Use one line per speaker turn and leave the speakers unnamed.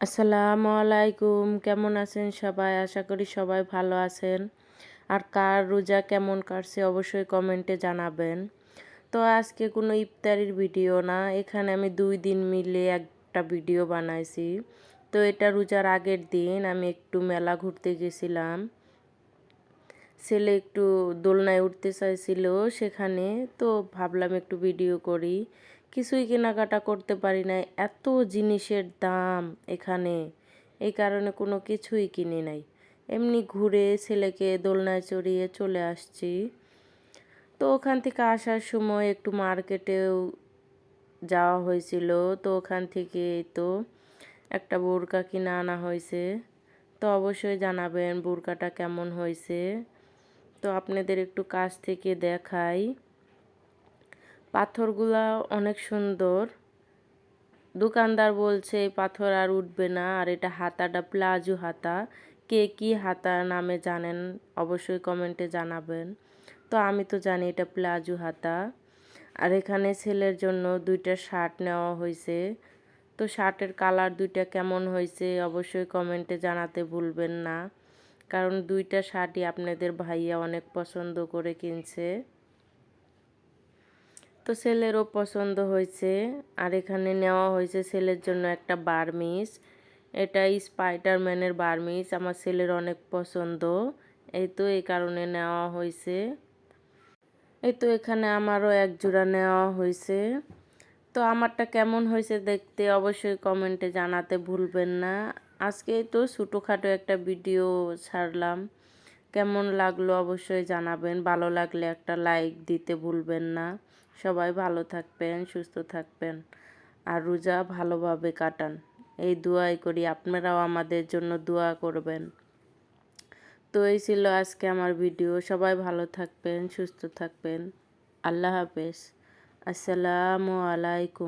আসসালামু আলাইকুম। কেমন আছেন সবাই? আশা করি সবাই ভালো আছেন। আর কার রোজা কেমন কাটছে অবশ্যই কমেন্টে জানাবেন। তো আজকে কোনো ইফতারির ভিডিও না, এখানে আমি দুই দিন মিলে একটা ভিডিও বানাইছি। তো এটা রোজার আগের দিন, আমি একটু মেলা ঘুরতে গেছিলাম। ছেলে একটু দোলনায় উঠতে চাইছিল সেখানে, তো ভাবলাম একটু ভিডিও করি। কিছুই কেনাকাটা করতে পারি না এত জিনিসের দাম এখানে। এই কারণে কোনো কিছুই কিনি নাই। এমনি ঘুরে ছেলেকে দোলনায় চড়িয়ে চলে আসছি। তো ওখান থেকে আসার সময় একটু মার্কেটেও যাওয়া হয়েছিল। তো ওখান থেকে তো একটা বোরকা কিনে আনা হয়েছে। তো অবশ্যই জানাবেন বোরকাটা কেমন হয়েছে। তো আপনাদের একটু কাছ থেকে দেখাই। পাথরগুলা অনেক সুন্দর। দোকানদার বলছে, এই পাথর আর উঠবে না, আর এটা হাতাটা, প্লাজো হাতা। কে কি হাতা নামে জানেন, অবশ্যই কমেন্টে জানাবেন। তো আমি তো জানি এটা প্লাজো হাতা। আর এখানে ছেলের জন্য দুইটা শার্ট নেওয়া হয়েছে তো শার্টের কালার দুইটা কেমন হয়েছে অবশ্যই কমেন্টে জানাতে ভুলবেন না। কারণ দুইটা শার্টই আপনাদের ভাইয়া অনেক পছন্দ করে কিনছে। তো ছেলেরও পছন্দ হয়েছে। আর এখানে নেওয়া হয়েছে ছেলের জন্য একটা বার্মিস এটা স্পাইডারম্যানের বার্মিস আমার ছেলের অনেক পছন্দ। এই তো এই কারণে নেওয়া হয়েছে। এই তো এখানে আমারও এক জোড়া নেওয়া হয়েছে। তো আমারটা কেমন হয়েছে দেখতে অবশ্যই কমেন্টে জানাতে ভুলবেন না। আজকে তো ছোটোখাটো একটা ভিডিও ছাড়লাম। কেমন লাগল অবশ্যই জানাবেন। ভালো লাগলে একটা লাইক দিতে ভুলবেন না। সবাই ভালো থাকবেন, সুস্থ থাকবেন। আর রোজা ভালোভাবে কাটান। এই দোয়াই করি, আপনারাও আমাদের জন্য দোয়া করবেন। তো এই ছিল আজকে আমার ভিডিও সবাই ভালো থাকবেন, সুস্থ থাকবেন। আল্লাহ হাফেজ। আসসালামু আলাইকুম।